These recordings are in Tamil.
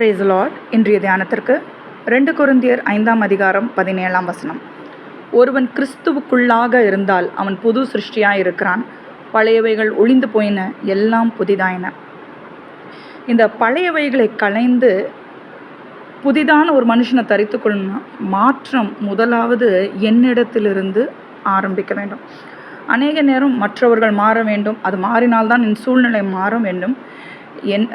பிரேஸ் லார்ட் இன்றைய தியானத்திற்கு ரெண்டு குருந்தியர் ஐந்தாம் அதிகாரம் பதினேழாம் வசனம். ஒருவன் கிறிஸ்துவுக்குள்ளாக இருந்தால் அவன் புது சிருஷ்டியாக இருக்கிறான். பழையவைகள் ஒளிந்து போயின எல்லாம் புதிதாயின. இந்த பழையவைகளை களைந்து புதிதான ஒரு மனுஷனை தரித்து மாற்றம் முதலாவது என்னிடத்திலிருந்து ஆரம்பிக்க வேண்டும். அநேக நேரம் மற்றவர்கள் மாற வேண்டும். அது மாறினால்தான் என் சூழ்நிலை மாற வேண்டும். என்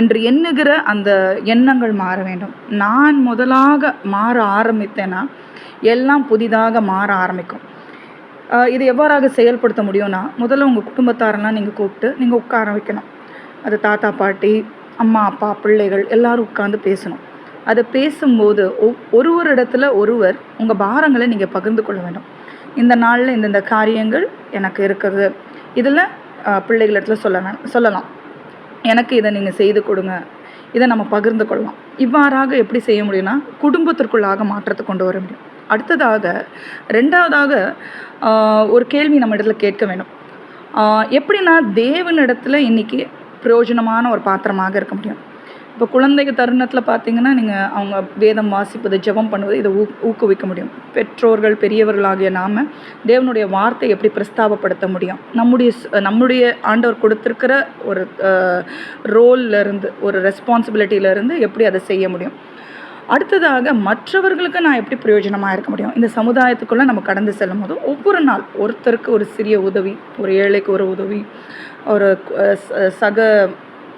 என்று எண்ணுகிற அந்த எண்ணங்கள் மாற வேண்டும். நான் முதலாக மாற ஆரம்பித்தேன்னா எல்லாம் புதிதாக மாற ஆரம்பிக்கும். இது எவ்வாறாக செயல்படுத்த முடியும்னா முதல்ல உங்கள் குடும்பத்தாரெல்லாம் நீங்கள் கூப்பிட்டு நீங்கள் உட்கார வைக்கணும். அது தாத்தா பாட்டி அம்மா அப்பா பிள்ளைகள் எல்லாரும் உட்காந்து பேசணும். அதை பேசும்போது ஒரு ஒருவர் இடத்துல ஒருவர் உங்கள் பாரங்களை நீங்கள் பகிர்ந்து கொள்ள வேண்டும். இந்த நாளில் இந்தந்த காரியங்கள் எனக்கு இருக்கிறது இதில் பிள்ளைகள் இடத்துல சொல்ல வேணும் சொல்லலாம். எனக்கு இதை நீங்கள் செய்து கொடுங்க. இதை நம்ம பகிர்ந்து கொள்ளலாம் இவ்வாறாக எப்படி செய்ய முடியும்னா குடும்பத்திற்குள்ளாக மாற்றத்தை கொண்டு வர முடியும். அடுத்ததாக ரெண்டாவதாக ஒரு கேள்வி நம்ம இடத்துல கேட்க வேண்டும் எப்படின்னா தேவனிடத்தில் இன்றைக்கி பிரயோஜனமான ஒரு பாத்திரமாக இருக்க முடியும். இப்போ குழந்தைங்க தருணத்தில் பார்த்தீங்கன்னா நீங்கள் அவங்க வேதம் வாசிப்பது ஜெபம் பண்ணுவது இதை ஊ ஊக்குவிக்க முடியும். பெற்றோர்கள் பெரியவர்களாகிய நாம் தேவனுடைய வார்த்தை எப்படி பிரஸ்தாபப்படுத்த முடியும்? நம்முடைய நம்முடைய ஆண்டவர் கொடுத்துருக்கிற ஒரு ரோல்ல இருந்து ஒரு ரெஸ்பான்சிபிலிட்டியிலேருந்து எப்படி அதை செய்ய முடியும்? அடுத்ததாக மற்றவர்களுக்கு நான் எப்படி பிரயோஜனமாக இருக்க முடியும்? இந்த சமுதாயத்துக்குள்ளே நம்ம கடந்து செல்லும் போது ஒவ்வொரு நாள் ஒருத்தருக்கு ஒரு சிறிய உதவி ஒரு ஏழைக்கு ஒரு உதவி ஒரு சக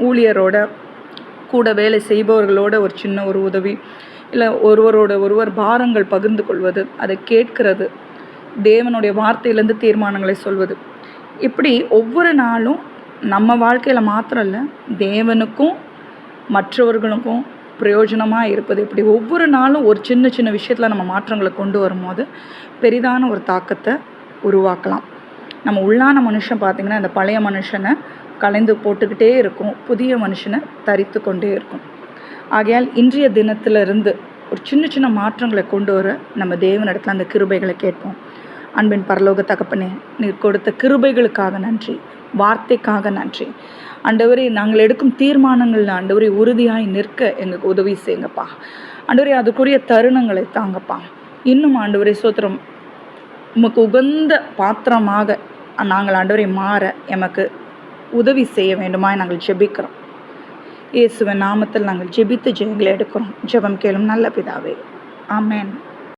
ஊழியரோட கூட வேலை செய்பவர்களோட ஒரு சின்ன ஒரு உதவி இல்லை ஒருவரோட ஒருவர் பாரங்கள் பகிர்ந்து கொள்வது அதை கேட்கிறது தேவனுடைய வார்த்தையிலேருந்து தீர்மானங்களை சொல்வது. இப்படி ஒவ்வொரு நாளும் நம்ம வாழ்க்கையில் மாத்திரம் இல்லை தேவனுக்கும் மற்றவர்களுக்கும் பிரயோஜனமாக இருப்பது. இப்படி ஒவ்வொரு நாளும் ஒரு சின்ன சின்ன விஷயத்தில் நம்ம மாற்றங்களை கொண்டு வரும்போது பெரிதான ஒரு தாக்கத்தை உருவாக்கலாம். நம்ம உள்ளான மனுஷன் பார்த்திங்கன்னா அந்த பழைய மனுஷனை கலைந்து போட்டுக்கிட்டே இருக்கும். புதிய மனுஷனை தரித்து கொண்டே இருக்கும். ஆகையால் இன்றைய தினத்திலிருந்து ஒரு சின்ன சின்ன மாற்றங்களை கொண்டு வர நம்ம தேவனிடத்தில் அந்த கிருபைகளை கேட்போம். அன்பின் பரலோக தகப்பனே நீர் கொடுத்த கிருபைகளுக்காக நன்றி. வார்த்தைக்காக நன்றி. ஆண்டவரே நாங்கள் எடுக்கும் தீர்மானங்களில் ஆண்டவரே உறுதியாய் நிற்க எங்களுக்கு உதவி செய்யுங்கப்பா. ஆண்டவரே அதுக்குரிய தருணங்களை தாங்கப்பா. இன்னும் ஆண்டவரே சோத்திரம் உமக்கு உகந்த பாத்திரமாக நாங்கள் ஆண்டவரை மாற எமக்கு உதவி செய்ய வேண்டுமாய் நாங்கள் ஜெபிக்கிறோம். இயேசுவின் நாமத்தில் நாங்கள் ஜெபித்து ஜெயங்களை எடுக்கிறோம். ஜெபம் கேளும் நல்ல பிதாவே. ஆமேன்.